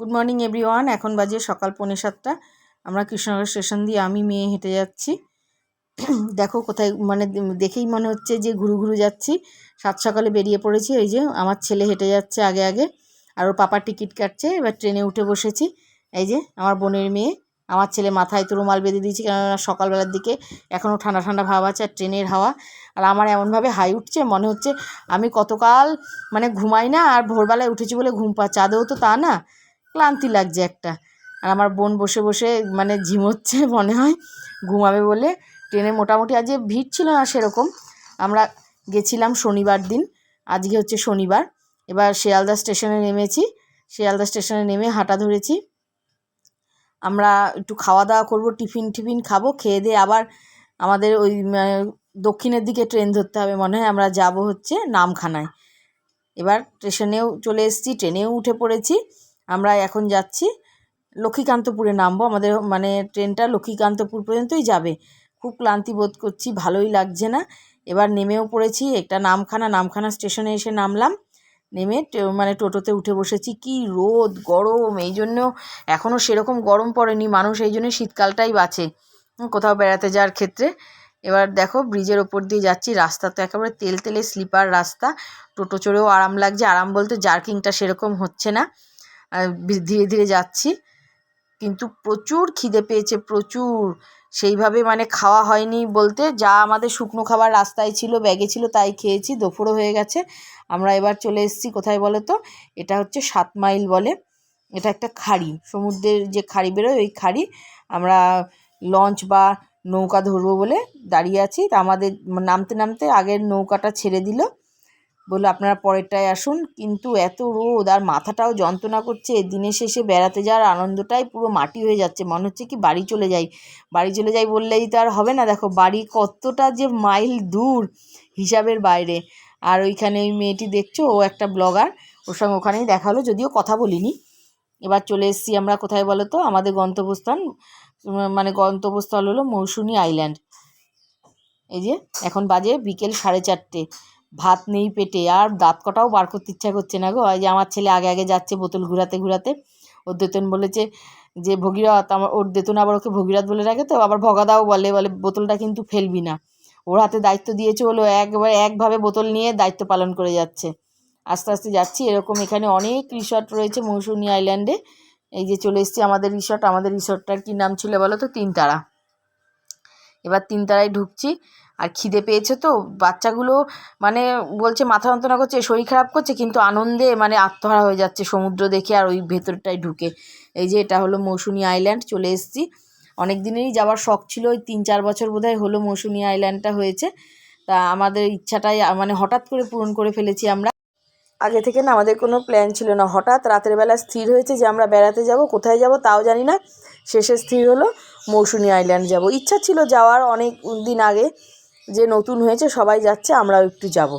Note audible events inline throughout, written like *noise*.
Good morning everyone এখন বাজে সকাল পৌনে সাতটা। আমরা কৃষ্ণনগর স্টেশন দিয়ে আমি, মেয়ে হেঁটে যাচ্ছি। *clears throat* দেখো কোথায় মানে দেখেই মনে হচ্ছে যে ঘুরু ঘুরু যাচ্ছি। সাত সকালে বেরিয়ে পড়েছি, এই যে আমার ছেলে হেঁটে যাচ্ছে আগে আগে। আর ওর পাপার টিকিট কাটছে, এবার ট্রেনে উঠে বসেছি। এই যে আমার বোনের মেয়ে, আমার ছেলে মাথায় তো রুমাল বেঁধে দিয়েছি, কেননা সকালবেলার দিকে এখনও ঠান্ডা ঠান্ডা ভাব আছে আর ট্রেনের হাওয়া। আর আমার এমনভাবে হাই উঠছে, মনে হচ্ছে আমি কতকাল মানে ঘুমাই না, আর ভোরবেলায় উঠেছি বলে ঘুম পাচ্ছে আদৌ তো তা না। ক্লান্তি লাগছে একটা। আর আমার বোন বসে বসে মানে ঝিমোচ্ছে মনে হয়, ঘুমাবে বলে। ট্রেনে মোটামুটি আজকে ভিড় ছিল না সেরকম। আমরা গেছিলাম শনিবার দিন, আজকে হচ্ছে শনিবার। এবার শিয়ালদা স্টেশনে নেমেছি, শিয়ালদা স্টেশনে নেমে হাঁটা ধরেছি। আমরা একটু খাওয়া দাওয়া করব, টিফিন টিফিন খাব, খেয়ে দিয়ে আবার আমাদের ওই দক্ষিণের দিকে ট্রেন ধরতে হবে মনে হয়। আমরা যাব হচ্ছে নামখানায়। এবার স্টেশনেও চলে এসেছি, ট্রেনেও উঠে পড়েছি। আমরা এখন যাচ্ছি। লক্ষ্মীকান্তপুরে নামবো। আমাদের মানে ট্রেনটা লক্ষ্মীকান্তপুর পর্যন্তই যাবে। খুব ক্লান্তি বোধ করছি, ভালোই লাগছে না। এবার নেমেও পড়েছি, একটা নামখানা নামখানা স্টেশনে এসে নামলাম। নেমে মানে টোটোতে উঠে বসেছি। কি রোদ, গরম, এই জন্য এখনও সেরকম গরম পড়েনি। মানুষ এই জন্য শীতকালটাই বাঁচে। কোথাও বেড়াতে যাওয়ার ক্ষেত্রে। এবার দেখো, ব্রিজের ওপর দিয়ে যাচ্ছি। রাস্তা তো একেবারে তেল তেলে স্লিপার রাস্তা। টোটো চড়েও আরাম লাগছে। আরাম বলতে জার্কিংটা সেরকম হচ্ছে না। ধীরে ধীরে যাচ্ছি। কিন্তু প্রচুর খিদে পেয়েছে, প্রচুর। সেইভাবে মানে খাওয়া হয়নি বলতে। যা আমাদের শুকনো খাবার রাস্তায় ছিল, ব্যাগে ছিল, তাই খেয়েছি, দুপুরও হয়ে গেছে। আমরা এবার চলে এসেছি, কোথায় বলো তো? এটা হচ্ছে সাত মাইল বলে। এটা একটা খাড়ি, সমুদ্রের যে খাড়ি বেরোয়, ওই খাড়ি। আমরা লঞ্চ বা নৌকা ধরবো বলে দাঁড়িয়ে আছি। তা আমাদের নামতে নামতে আগের নৌকাটা ছেড়ে দিল। বলল, আপনারা পরেরটায় আসুন, কিন্তু এত রোদ আর মাথাটাও যন্ত্রণা করছে। দিনের শেষে বেড়াতে যাওয়ার আনন্দটাই পুরো মাটি হয়ে যাচ্ছে। মনে হচ্ছে কি বাড়ি চলে যাই। বাড়ি চলে যাই বললেই তো আর হবে না। দেখো, বাড়ি কতটা যে মাইল দূর হিসাবের বাইরে। আর ওইখানে ওই মেয়েটি দেখছ? ও একটা ব্লগার। ওর সঙ্গে ওখানেই দেখা হলো, যদিও কথা বলিনি। এবার চলে এসেছি আমরা, কোথায় বলো তো? আমাদের গন্তব্যস্থান মানে গন্তব্যস্থল হলো মৌসুনি আইল্যান্ড। এই যে, এখন বাজে বিকেল সাড়ে চারটে। ভাত নেই পেটে, আর দাঁত কটাও বার করতে ইচ্ছা করছে না গো। যে আমার ছেলে আগে আগে যাচ্ছে বোতল ঘুরাতে ঘুরাতে। ওর দেতন বলেছে যে, ভগীরথ, আমার ওর দেতন আবার ওকে ভগীরথ বলে রাখে তো? আবার ভগাদাও বলে বলে, বোতলটা কিন্তু ফেলবি না। ওর হাতে দায়িত্ব দিয়েছে হলো একবার, একভাবে বোতল নিয়ে দায়িত্ব পালন করে যাচ্ছে। আস্তে আস্তে যাচ্ছি। এরকম এখানে অনেক রিসর্ট রয়েছে মৌসুমি আইল্যান্ডে এই যে চলে এসেছি আমাদের রিসর্ট আমাদের রিসর্টটার কী নাম ছিল বলো তো? তিনতারা। এবার তিনতারায় ঢুকছি। আর খিদে পেয়েছে তো, বাচ্চাগুলো মানে বলছে মাথা যন্ত্রণা করছে, শরীর খারাপ করছে, কিন্তু আনন্দে মানে আত্মহারা হয়ে যাচ্ছে সমুদ্র দেখে আর ওই ভেতরটায় ঢুকে। এই যে এটা হলো মৌসুমি আইল্যান্ড চলে এসেছি। অনেক দিনেরই যাওয়ার শখ ছিল, ওই তিন চার বছর বোধহয় হলো মৌসুমি আইল্যান্ডটা হয়েছে। তা আমাদের ইচ্ছাটাই মানে হঠাৎ করে পূরণ করে ফেলেছি আমরা। আগে থেকে না আমাদের কোনো প্ল্যান ছিল না। হঠাৎ রাতের বেলা স্থির হয়েছে যে আমরা বেড়াতে যাব, কোথায় যাব তাও জানি না। শেষে স্থির হলো মৌসুমি আইল্যান্ড যাব। ইচ্ছা ছিল যাওয়ার অনেক দিন আগে। যে নতুন হয়েছে, সবাই যাচ্ছে, আমরাও একটু যাব।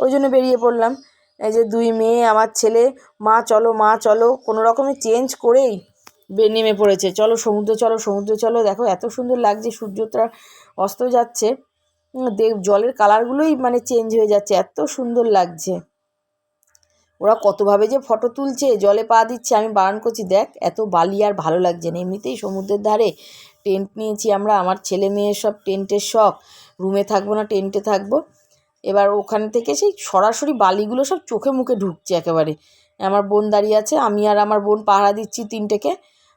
ওই জন্য বেরিয়ে পড়লাম। এই যে দুই মেয়ে, আমার ছেলে, মা চলো মা চলো, কোনো রকমে চেঞ্জ করেই নেমে পড়েছে। চলো সমুদ্রে চলো সমুদ্রে চলো। দেখো এত সুন্দর লাগছে, সূর্যটা অস্ত যাচ্ছে। দেখ, জলের কালারগুলোই মানে চেঞ্জ হয়ে যাচ্ছে। এত সুন্দর লাগছে। ওরা কতভাবে যে ফটো তুলছে, জলে পা দিচ্ছে, আমি বারণ করছি, দেখ, এত বালি আর ভালো লাগছে না। এমনিতেই সমুদ্রের ধারে টেন্ট নিয়েছি আমরা, আমার ছেলে মেয়ের সব টেন্টের শখ। রুমে থাকব না টেন্টে থাকব। এবার ওখান থেকে সেই সরাসরি বালিগুলো সব চোখে মুখে ঢুকছে একেবারে। আমার বোন দাঁড়িয়ে আছে, আমি আর আমার বোন পাহারা দিচ্ছি তিনটেকে।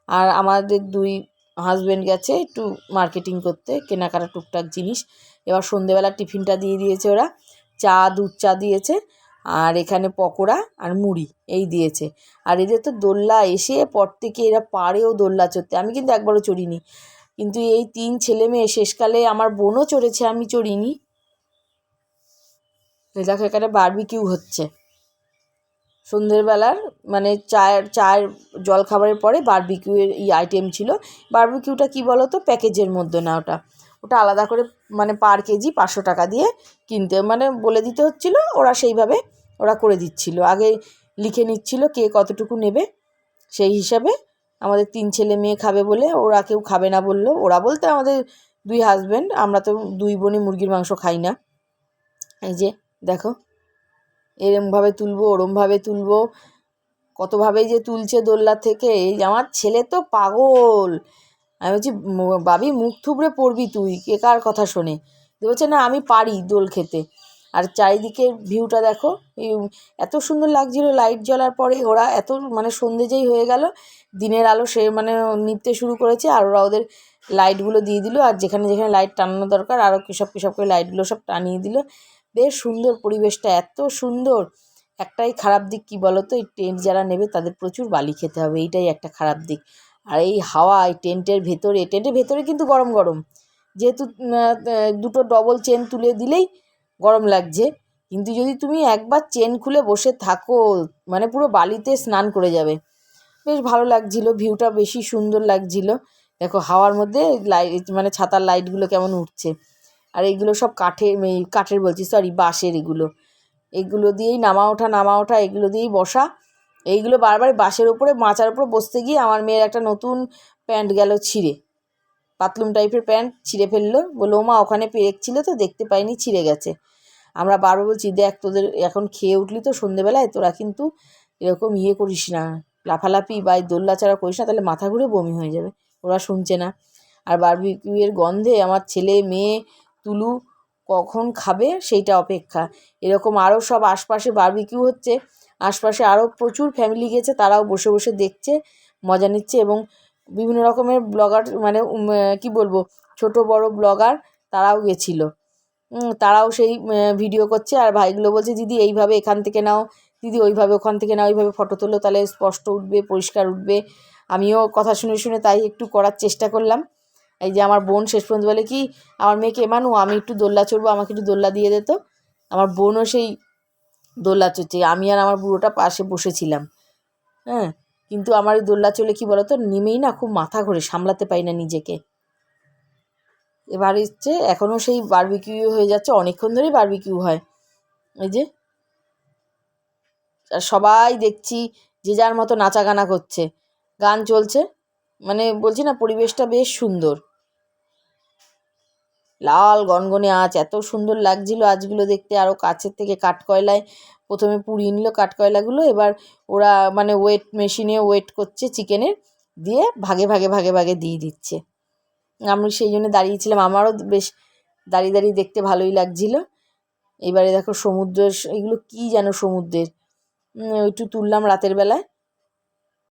আর আমাদের দুই হাজব্যান্ড গেছে একটু মার্কেটিং করতে, কেনাকাটা টুকটাক জিনিস। এবার সন্ধেবেলা টিফিনটা দিয়ে দিয়েছে ওরা। চা, দুধ চা দিয়েছে। আর এখানে পকোড়া আর মুড়ি, এই দিয়েছে। আর এদের তো দোল্লা, এসে পর থেকে এরা পারেও দোল্লা চড়তে। আমি কিন্তু একবারও চড়িনি। কিন্তু এই তিন ছেলে মেয়ে শেষকালে আমার বোনও চড়েছে, আমি চড়িনি। দেখো, এখানে বারবিকিউ হচ্ছে। সন্ধ্যেবেলার মানে চায়ের চায়ের জলখাবারের পরে বারবিকিউয়ের এই আইটেম ছিল। বারবিকিউটা কী বলো তো প্যাকেজের মধ্যে না ওটা। ওটা আলাদা করে মানে পার কেজি পাঁচশো টাকা দিয়ে কিনতে। মানে বলে দিতে হচ্ছিল, ওরা সেইভাবে ওরা করে দিচ্ছিল। আগে লিখে নিচ্ছিল কে কতটুকু নেবে সেই হিসাবে। আমাদের তিন ছেলে মেয়ে খাবে বলে ওরা কেউ খাবে না বলল। ওরা বলতে আমাদের দুই হাজব্যান্ড আমরা তো দুই বোনই মুরগির মাংস খাই না। এই যে, দেখো, এরমভাবে তুলবো, ওরমভাবে তুলবো, কতভাবেই যে তুলছে দোলনা থেকে। এই আমার ছেলে তো পাগল। আমি বলছি বাবি মুখ থুবড়ে পড়বি তুই, কে কার কথা শোনে? বলছে, না, আমি পারি দোল খেতে। আর চারিদিকে ভিউটা দেখো এত সুন্দর লাগছিল লাইট জ্বলার পরে, ওরা এত মানে সন্ধে যেই হয়ে গেল দিনের আলো সে মানে নিভতে শুরু করেছে আর ওরা ওদের লাইটগুলো দিয়ে দিল আর যেখানে যেখানে লাইট টানানো দরকার আরও কৃষক কিসব করে লাইটগুলো সব টানিয়ে দিল। বেশ সুন্দর পরিবেশটা, এত সুন্দর। একটাই খারাপ দিক কী বলো তো এই টেন্ট যারা নেবে তাদের প্রচুর বালি খেতে হবে, এইটাই একটা খারাপ দিক। আর এই হাওয়া, এই টেন্টের ভেতরে টেন্টের ভেতরে কিন্তু গরম গরম। যেহেতু দুটো ডবল চেন তুলে দিলেই গরম লাগছে। কিন্তু যদি তুমি একবার চেন খুলে বসে থাকো মানে পুরো বালিতে স্নান করে যাবে। বেশ ভালো লাগছিল ভিউটা বেশি সুন্দর লাগছিল। দেখো হাওয়ার মধ্যে লাইট মানে ছাতার লাইটগুলো কেমন উঠছে। আর এইগুলো সব কাঠের কাঠের বলছি সরি বাঁশের এগুলো। এগুলো দিয়েই নামা ওঠা নামা ওঠা, এগুলো দিয়েই বসা। এইগুলো বারবার বাঁশের ওপরে মাচার ওপরে বসতে গিয়ে আমার মেয়ের একটা নতুন প্যান্ট গেল ছিঁড়ে। পাতলুম টাইপের প্যান্ট ছিঁড়ে ফেলল। বলল মা ওখানে পেরেক ছিল তো, দেখতে পাইনি, ছিঁড়ে গেছে। আমরা বারবার বলছি, দেখ, তোদের এখন খেয়ে উঠলি তো সন্ধেবেলায়, তোরা কিন্তু এরকম ইয়ে করিস না। লাফালাফি বা দোল্লাচাড়া করিস না, তাহলে মাথা ঘুরে বমি হয়ে যাবে। ওরা শুনছে না। আর বারবিকিউয়ের গন্ধে আমার ছেলে, মেয়ে, তুলু কখন খাবে সেইটা অপেক্ষা। এরকম আরও সব আশপাশে বারবিকিউ হচ্ছে, আশপাশে আরও প্রচুর ফ্যামিলি গেছে, তারাও বসে বসে দেখছে, মজা নিচ্ছে এবং বিভিন্ন রকমের ব্লগার মানে কী বলব, ছোট বড় ব্লগার তারাও গেছিল। তারাও সেই ভিডিও করছে। আর ভাইগুলো বলছে, দিদি, এইভাবে এখান থেকে নাও দিদি ওইভাবে ওখান থেকে না ওইভাবে ফটো তোলো তাহলে স্পষ্ট উঠবে, পরিষ্কার উঠবে। আমিও কথা শুনে শুনে তাই একটু করার চেষ্টা করলাম। এই যে আমার বোন শেষ পর্যন্ত বলে কি, আমার মেয়েকে এমানু আমি একটু দোল্লা চড়বো আমাকে একটু দোল্লা দিয়ে দিত আমার বোনও সেই দোল্লা চড়ছে আমি আর আমার বুড়োটা পাশে বসেছিলাম। হ্যাঁ কিন্তু আমার এই দোল্লা চলে কি বলতো, নেমেই না খুব মাথা ঘোরে, সামলাতে পারি না নিজেকে। এবার হচ্ছে এখনও সেই বারবিকিউ হয়ে যাচ্ছে, অনেকক্ষণ ধরেই বারবিকিউ হয়। এই যে সবাই দেখছি যে যার মতো নাচা গানা করছে। গান চলছে। মানে বলছি না, পরিবেশটা বেশ সুন্দর। লাল গনগনে আঁচ, এত সুন্দর লাগছিল আজগুলো দেখতে। আরও কাছের থেকে কাঠকয়লায় প্রথমে পুড়িয়ে নিল কাঠকয়লাগুলো। এবার ওরা মানে ওয়েট মেশিনে ওয়েট করছে চিকেনের দিয়ে ভাগে ভাগে ভাগে ভাগে দিয়ে দিচ্ছে। আমি সেই জন্য দাঁড়িয়েছিলাম আমারও বেশ দাঁড়িয়ে দাঁড়িয়ে দেখতে ভালোই লাগছিল। এবারে দেখো সমুদ্রের এগুলো কী যেন সমুদ্রের। একটু তুললাম রাতের বেলায়।